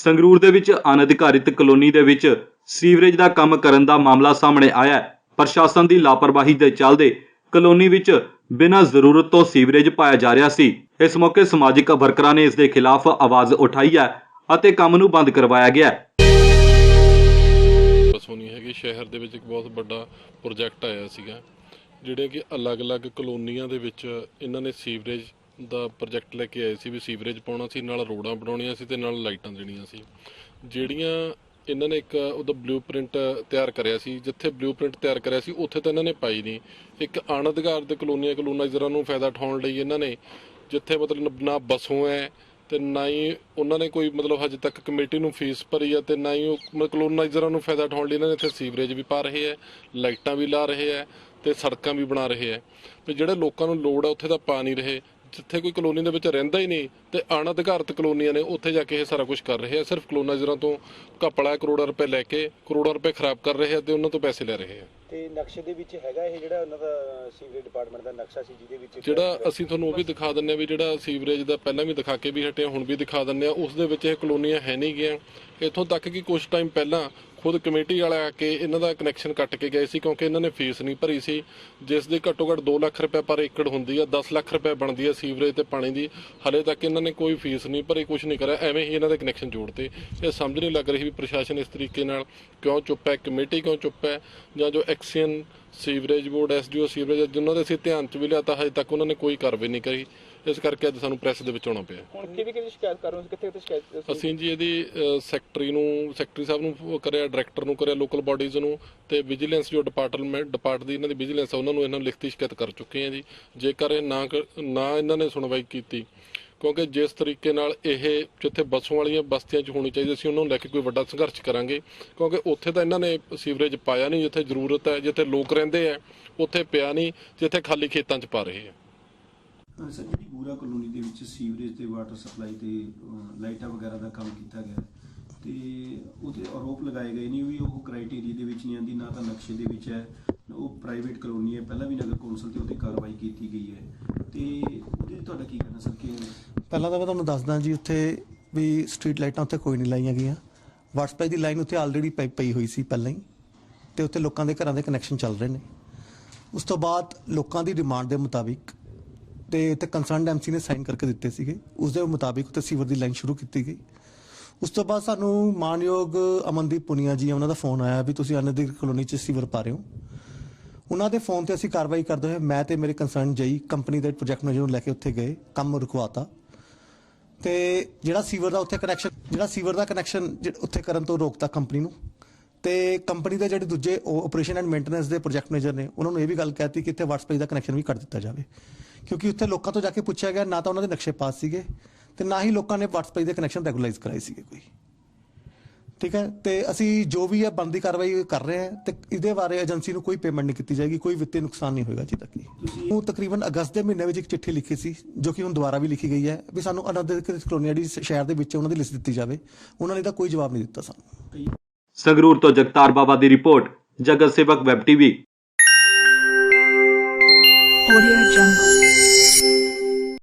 ਸੰਗਰੂਰ ਦੇ ਵਿੱਚ ਅਨਧਿਕਾਰਿਤ ਕਲੋਨੀ ਦੇ ਵਿੱਚ ਸੀਵਰੇਜ ਦਾ ਕੰਮ ਕਰਨ ਦਾ ਮਾਮਲਾ ਸਾਹਮਣੇ ਆਇਆ ਹੈ। ਪ੍ਰਸ਼ਾਸਨ ਦੀ ਲਾਪਰਵਾਹੀ ਦੇ ਚੱਲਦੇ ਕਲੋਨੀ ਵਿੱਚ ਬਿਨਾਂ ਜ਼ਰੂਰਤ ਤੋਂ ਸੀਵਰੇਜ ਪਾਇਆ ਜਾ ਰਿਹਾ ਸੀ। ਇਸ ਮੌਕੇ ਸਮਾਜਿਕ ਵਰਕਰਾਂ ਨੇ ਇਸ ਦੇ ਖਿਲਾਫ ਆਵਾਜ਼ ਉਠਾਈ ਹੈ ਅਤੇ ਕੰਮ ਨੂੰ ਬੰਦ ਕਰਵਾਇਆ ਗਿਆ ਹੈ। ਹੈਗੀ, ਸ਼ਹਿਰ ਦੇ ਵਿੱਚ ਇੱਕ ਬਹੁਤ ਵੱਡਾ ਪ੍ਰੋਜੈਕਟ ਆਇਆ ਸੀਗਾ, ਜਿਹੜੇ ਕਿ ਅਲੱਗ-ਅਲੱਗ ਕਲੋਨੀਆਂ ਦੇ ਵਿੱਚ ਇਹਨਾਂ ਨੇ ਸੀਵਰੇਜ ਦਾ ਪ੍ਰੋਜੈਕਟ ਲੈ ਕੇ ਆਏ ਸੀ ਵੀ ਸੀਵਰੇਜ ਪਾਉਣਾ ਸੀ, ਨਾਲ ਰੋਡਾਂ ਬਣਾਉਣੀਆਂ ਸੀ ਤੇ ਨਾਲ ਲਾਈਟਾਂ ਦੇਣੀਆਂ ਸੀ। ਜਿਹੜੀਆਂ ਇਹਨਾਂ ਨੇ ਇੱਕ ਉਹਦਾ ਬਲੂਪ੍ਰਿੰਟ ਤਿਆਰ ਕਰਿਆ ਸੀ, ਜਿੱਥੇ ਬਲੂਪ੍ਰਿੰਟ ਤਿਆਰ ਕਰਿਆ ਸੀ, ਉੱਥੇ ਤਾਂ ਇਹਨਾਂ ਨੇ ਪਾਈ ਨਹੀਂ। ਇੱਕ ਅਣਅਧਿਕਾਰਤ ਕਲੋਨੀਆਂ ਕਲੋਨਾਈਜ਼ਰਾਂ ਨੂੰ ਫਾਇਦਾ ਉਠਾਉਣ ਲਈ ਇਹਨਾਂ ਨੇ ਜਿੱਥੇ ਮਤਲਬ ਨਾ ਬਸੋਂ ਹੈ ਤੇ ਨਾ ਹੀ ਉਹਨਾਂ ਨੇ ਕੋਈ ਮਤਲਬ ਹਜੇ ਤੱਕ ਕਮੇਟੀ ਨੂੰ ਫੀਸ ਭਰੀ ਆ ਤੇ ਨਾ ਹੀ ਉਹ ਮਤਲਬ ਕਲੋਨਾਈਜ਼ਰਾਂ ਨੂੰ ਫਾਇਦਾ ਉਠਾਉਣ ਲਈ ਇਹਨਾਂ ਨੇ ਇੱਥੇ ਸੀਵਰੇਜ ਵੀ ਪਾ ਰਹੇ ਆ ਲਾਈਟਾਂ ਵੀ ਲਾ ਰਹੇ ਆ ਤੇ ਸੜਕਾਂ ਵੀ ਬਣਾ ਰਹੇ ਆ ਤੇ ਜਿਹੜੇ ਲੋਕਾਂ ਨੂੰ ਲੋੜ ਆ ਉੱਥੇ ਤਾਂ ਪਾ ਨਹੀਂ ਰਹੇ। ਜਿੱਥੇ ਕੋਈ ਕਲੋਨੀ ਦੇ ਵਿੱਚ ਰਹਿੰਦਾ ਹੀ ਨਹੀਂ ਤੇ ਅਣਅਧਿਕਾਰਤ ਕਲੋਨੀਆਂ ਨੇ ਉੱਥੇ ਜਾ ਕੇ ਇਹ ਸਾਰਾ ਕੁਝ ਕਰ ਰਹੇ ਆ। ਸਿਰਫ ਕਲੋਨਾਈਜ਼ਰਾਂ ਤੋਂ ਘਪਲਾ ਕਰੋੜਾਂ ਰੁਪਏ ਲੈ ਕੇ ਕਰੋੜਾਂ ਰੁਪਏ ਖਰਾਬ ਕਰ ਰਹੇ ਆ ਤੇ ਉਹਨਾਂ ਤੋਂ ਪੈਸੇ ਲੈ ਰਹੇ ਆ। ਤੇ ਨਕਸ਼ੇ ਦੇ ਵਿੱਚ ਹੈਗਾ ਇਹ ਜਿਹੜਾ ਉਹਨਾਂ ਦਾ ਸੀਵਰੇਜ ਡਿਪਾਰਟਮੈਂਟ ਦਾ ਨਕਸ਼ਾ ਸੀ ਜਿਹਦੇ ਵਿੱਚ ਜਿਹੜਾ ਅਸੀਂ ਤੁਹਾਨੂੰ ਉਹ ਵੀ ਦਿਖਾ ਦਿੰਨੇ ਆ ਵੀ ਜਿਹੜਾ ਸੀਵਰੇਜ ਦਾ ਪਹਿਲਾਂ ਵੀ ਦਿਖਾ ਕੇ ਵੀ ਹਟੇ ਆ, ਹੁਣ ਵੀ ਦਿਖਾ ਦਿੰਨੇ ਆ ਉਸ ਦੇ ਵਿੱਚ ਇਹ ਕਲੋਨੀਆਂ ਹੈ ਨਹੀਂ ਗਈਆਂ। ਇੱਥੋਂ ਤੱਕ ਕਿ ਕੁਝ ਟਾਈਮ ਪਹਿਲਾਂ ਖੁਦ ਕਮੇਟੀ ਵਾਲੇ ਆ ਕੇ ਇਹਨਾਂ ਦਾ ਕਨੈਕਸ਼ਨ ਕੱਟ ਕੇ ਗਏ ਸੀ ਕਿਉਂਕਿ ਇਹਨਾਂ ਨੇ ਫੀਸ ਨਹੀਂ ਭਰੀ ਸੀ। ਜਿਸ ਦੀ ਘੱਟੋ ਘੱਟ 2 ਲੱਖ ਰੁਪਏ ਪਰ ਏਕੜ ਹੁੰਦੀ ਆ 10 ਲੱਖ ਰੁਪਏ ਬਣਦੀ ਆ ਸੀਵਰੇਜ ਤੇ ਪਾਣੀ ਦੀ। ਹਲੇ ਤੱਕ ਇਹਨਾਂ ਨੇ ਕੋਈ ਫੀਸ ਨਹੀਂ ਭਰੀ ਕੁਝ ਨਹੀਂ ਕਰਿਆ, ਐਵੇਂ ਹੀ ਇਹਨਾਂ ਦੇ ਕਨੈਕਸ਼ਨ ਜੋੜਤੇ। ਇਹ ਸਮਝ ਨਹੀਂ ਲੱਗ ਰਹੀ ਵੀ ਪ੍ਰਸ਼ਾਸਨ ਇਸ ਤਰੀਕੇ ਨਾਲ ਕਿਉਂ ਚੁੱਪ ਹੈ, ਕਮੇਟੀ ਕਿਉਂ ਚੁੱਪ ਹੈ, ਜਾਂ ਜੋ XEN sewerage board SDO sewerage ਜਿਨ੍ਹਾਂ ਦੇ ਅਸੀਂ ਧਿਆਨ ਚ ਵੀ ਲਿਆ ਤਾਂ ਹਜੇ ਤੱਕ ਉਹਨਾਂ ਨੇ ਕੋਈ ਕਾਰਵਾਈ ਨਹੀਂ ਕਰੀ। ਇਸ ਕਰਕੇ ਅੱਜ ਸਾਨੂੰ ਪ੍ਰੈਸ ਦੇ ਵਿੱਚ ਆਉਣਾ ਪਿਆ। ਹੁਣ ਕਿਹਦੀ ਕਿਹਦੀ ਸ਼ਿਕਾਇਤ ਕਰ ਰਹੇ ਹੋ? ਕਿੱਥੇ ਕਿੱਥੇ ਸ਼ਿਕਾਇਤ ਅਸੀਂ ਜੀ ਇਹਦੀ ਸੈਕਟਰੀ ਨੂੰ ਸੈਕਟਰੀ ਸਾਹਿਬ ਨੂੰ ਕਰਿਆ ਡਾਇਰੈਕਟਰ ਨੂੰ ਕਰਿਆ ਲੋਕਲ ਬਾਡੀਜ਼ ਨੂੰ ਤੇ ਵਿਜੀਲੈਂਸ ਜੋ ਡਿਪਾਰਟਮੈਂਟ ਡਿਪਾਰਟ ਦੀ ਇਹਨਾਂ ਦੀ ਵਿਜੀਲੈਂਸ ਆ ਉਹਨਾਂ ਨੂੰ ਇਹਨਾਂ ਨੂੰ ਲਿਖਤੀ ਸ਼ਿਕਾਇਤ ਕਰ ਚੁੱਕੇ ਹਾਂ ਜੀ। ਜੇਕਰ ਇਹ ਨਾ ਨਾ ਇਹਨਾਂ ਨੇ ਸੁਣਵਾਈ ਕੀਤੀ ਕਿਉਂਕਿ ਜਿਸ ਤਰੀਕੇ ਨਾਲ ਇਹ ਜਿੱਥੇ ਬੱਸੋਂ ਵਾਲੀਆਂ ਬਸਤੀਆਂ 'ਚ ਹੋਣੀ ਚਾਹੀਦੀ ਸੀ ਉਹਨਾਂ ਨੂੰ ਲੈ ਕੇ ਕੋਈ ਵੱਡਾ ਸੰਘਰਸ਼ ਕਰਾਂਗੇ ਕਿਉਂਕਿ ਉੱਥੇ ਤਾਂ ਇਹਨਾਂ ਨੇ ਸੀਵਰੇਜ ਪਾਇਆ ਨਹੀਂ ਜਿੱਥੇ ਜ਼ਰੂਰਤ ਹੈ ਜਿੱਥੇ ਲੋਕ ਰਹਿੰਦੇ ਆ ਉੱਥੇ ਪਿਆ ਨਹੀਂ ਜਿੱਥੇ ਖਾਲੀ ਖੇਤਾਂ 'ਚ ਪਾ ਰਹੇ ਆ। ਸਰ ਜਿਹੜੀ ਬੂਰਾ ਕਲੋਨੀ ਦੇ ਵਿੱਚ ਸੀਵਰੇਜ ਤੇ ਵਾਟਰ ਸਪਲਾਈ ਤੇ ਅਹ, ਲਾਈਟਾਂ ਵਗੈਰਾ ਦਾ ਕੰਮ ਕੀਤਾ ਗਿਆ ਤੇ ਉਹਦੇ ਆਰੋਪ ਲਗਾਏ ਗਏ ਨੇ ਵੀ ਉਹ ਕ੍ਰਾਈਟੇਰੀਆ ਦੇ ਵਿੱਚ ਨਹੀਂ ਆਂਦੀ ਨਾ ਤਾਂ ਨਕਸ਼ੇ ਦੇ ਵਿੱਚ ਹੈ ਉਹ ਪ੍ਰਾਈਵੇਟ ਕਲੋਨੀ ਹੈ ਪਹਿਲਾਂ ਵੀ ਨਗਰ ਕੌਂਸਲ ਤੇ ਉੱਤੇ ਕਾਰਵਾਈ ਕੀਤੀ ਗਈ ਹੈ ਤੇ ਉਹਦੇ ਤੁਹਾਡਾ ਕੀ ਕਹਿਣਾ ਸਰ ਕਿ ਪਹਿਲਾਂ ਤਾਂ ਮੈਂ ਤੁਹਾਨੂੰ ਦੱਸਦਾ ਜੀ ਉੱਥੇ ਵੀ ਸਟਰੀਟ ਲਾਈਟਾਂ ਉੱਥੇ ਕੋਈ ਨਹੀਂ ਲਾਈਆਂ ਗਈਆਂ ਵਾਟਸਪਾਈ ਦੀ ਲਾਈਨ ਉੱਥੇ ਆਲਰੇਡੀ ਪਈ ਪਈ ਹੋਈ ਸੀ ਪਹਿਲਾਂ ਹੀ ਤੇ ਉੱਥੇ ਲੋਕਾਂ ਦੇ ਘਰਾਂ ਦੇ ਕਨੈਕਸ਼ਨ ਚੱਲ ਰਹੇ ਨੇ ਉਸ ਤੋਂ ਬਾਅਦ ਲੋਕਾਂ ਦੀ ਡਿਮਾਂਡ ਦੇ ਮੁਤਾਬਿਕ ਤੇ ਉੱਥੇ ਕੰਸਰਨਡ ਐਮਸੀ ਨੇ ਸਾਈਨ ਕਰਕੇ ਦਿੱਤੇ ਸੀਗੇ। ਉਸ ਦੇ ਮੁਤਾਬਿਕ ਉੱਥੇ ਸੀਵਰ ਦੀ ਲਾਈਨ ਸ਼ੁਰੂ ਕੀਤੀ ਗਈ। ਉਸ ਤੋਂ ਬਾਅਦ ਸਾਨੂੰ ਮਾਨਯੋਗ ਅਮਨਦੀਪ ਪੁਨੀਆ ਜੀ, ਉਹਨਾਂ ਦਾ ਫੋਨ ਆਇਆ ਵੀ ਤੁਸੀਂ ਅਨਧਿਕ ਕਲੋਨੀ 'ਚ ਸੀਵਰ ਪਾ ਰਹੇ ਹੋ। ਉਹਨਾਂ ਦੇ ਫੋਨ ਤੇ ਅਸੀਂ ਕਾਰਵਾਈ ਕਰਦੇ ਹੋਏ ਮੈਂ ਤੇ ਮੇਰੇ ਕੰਸਰਨ ਜਈ ਕੰਪਨੀ ਦੇ ਪ੍ਰੋਜੈਕਟ ਮੈਨੇਜਰ ਨੂੰ ਲੈ ਕੇ ਉੱਥੇ ਗਏ, ਕੰਮ ਰੁਕਵਾਤਾ। ਤੇ ਜਿਹੜਾ ਸੀਵਰ ਦਾ ਉੱਥੇ ਕਨੈਕਸ਼ਨ ਜਿਹੜਾ ਸੀਵਰ ਦਾ ਕਨੈਕਸ਼ਨ ਉੱਥੇ ਕਰਨ ਤੋਂ ਰੋਕਤਾ ਕੰਪਨੀ ਨੂੰ। ਤੇ ਕੰਪਨੀ ਦੇ ਜਿਹੜੇ ਦੂਜੇ ਆਪਰੇਸ਼ਨ ਐਂਡ ਮੇਨਟੇਨੈਂਸ ਦੇ ਪ੍ਰੋਜੈਕਟ ਮੈਨੇਜਰ ਨੇ ਉਹਨਾਂ ਨੂੰ ਇਹ ਵੀ ਗੱਲ ਕਹਿਤੀ ਕਿ ਇੱਥੇ WhatsApp ਦਾ ਕਨੈਕਸ਼ਨ ਵੀ ਕੱਟ ਦਿੱਤਾ ਜਾਵੇ। ਕਿਉਂਕਿ ਉੱਥੇ ਲੋਕਾਂ ਤੋਂ ਜਾ ਕੇ ਪੁੱਛਿਆ ਗਿਆ ਨਾ ਤਾਂ ਉਹਨਾਂ ਦੇ ਨਕਸ਼ੇ ਪਾਸ ਸੀਗੇ ਤੇ ਨਾ ਹੀ ਲੋਕਾਂ ਨੇ WhatsApp ਦੇ ਕਨੈਕਸ਼ਨ ਰੈਗੂਲਾਈਜ਼ ਕਰਾਏ ਸੀਗੇ ਕੋਈ। ਠੀਕ ਹੈ? ਤੇ ਅਸੀਂ ਜੋ ਵੀ ਹੈ ਬੰਦੀ ਕਾਰਵਾਈ ਕਰ ਰਹੇ ਹਾਂ ਤੇ ਇਹਦੇ ਬਾਰੇ ਏਜੰਸੀ ਨੂੰ ਕੋਈ ਪੇਮੈਂਟ ਨਹੀਂ ਕੀਤੀ ਜਾਏਗੀ ਕੋਈ ਵਿੱਤੀ ਨੁਕਸਾਨ ਨਹੀਂ ਹੋਏਗਾ ਜੀ। ਤੱਕ ਉਹ ਤਕਰੀਬਨ ਅਗਸਤ ਦੇ ਮਹੀਨੇ ਵਿੱਚ ਇੱਕ ਚਿੱਠੀ ਲਿਖੀ ਸੀ ਜੋ ਕਿ ਹੁਣ ਦੁਬਾਰਾ ਵੀ ਲਿਖੀ ਗਈ ਹੈ ਵੀ ਸਾਨੂੰ ਅਨਅਧਿਕ੍ਰਿਤ ਕਲੋਨੀ ਜਿਹੜੀ ਸ਼ਹਿਰ ਦੇ ਵਿੱਚ ਉਹਨਾਂ ਦੀ ਲਿਸਟ ਦਿੱਤੀ ਜਾਵੇ। ਉਹਨਾਂ ਨੇ ਤਾਂ ਕੋਈ ਜਵਾਬ ਨਹੀਂ ਦਿੱਤਾ ਸਾਨੂੰ। ਸੰਗਰੂਰ ਤੋਂ ਜਗਤਾਰ ਬਾਬਾ ਦੀ ਰਿਪੋਰਟ ਜਗਤ ਸੇਵਕ ਵੈਬ ਟੀਵੀ। Audio